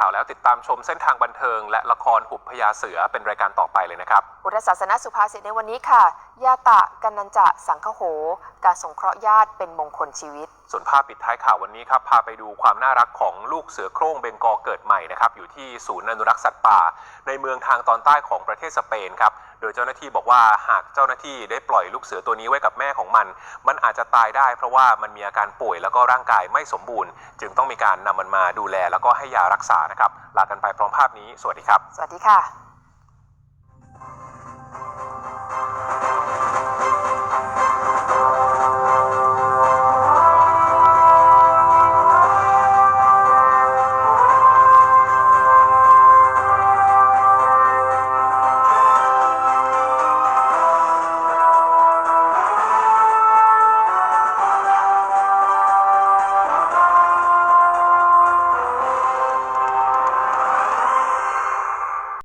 ข่าวแล้วติดตามชมเส้นทางบันเทิง และละครหุบพญาเสือเป็นรายการต่อไปเลยนะครับอุทศาสนสุภาษิตในวันนี้ค่ะ ยาตะกันนันจะสังคโห การสงเคราะห์ญาติเป็นมงคลชีวิต ส่วนภาพปิดท้ายข่าววันนี้ครับพาไปดูความน่ารักของลูกเสือโคร่งเบงกอเกิดใหม่นะครับอยู่ที่ศูนย์อนุรักษ์สัตว์ป่า ในเมืองทางตอนใต้ของประเทศสเปนครับ โดยเจ้าหน้าที่บอกว่าหากเจ้าหน้าที่ได้ปล่อยลูกเสือตัวนี้ไว้กับแม่ของมัน มันอาจจะตายได้เพราะว่ามันมีอาการป่วยแล้วก็ร่างกายไม่สมบูรณ์ จึงต้องมีการนำมันมาดูแลแล้วก็ให้ยารักษานะครับลากันไปพร้อมภาพนี้ สวัสดีครับ สวัสดีค่ะ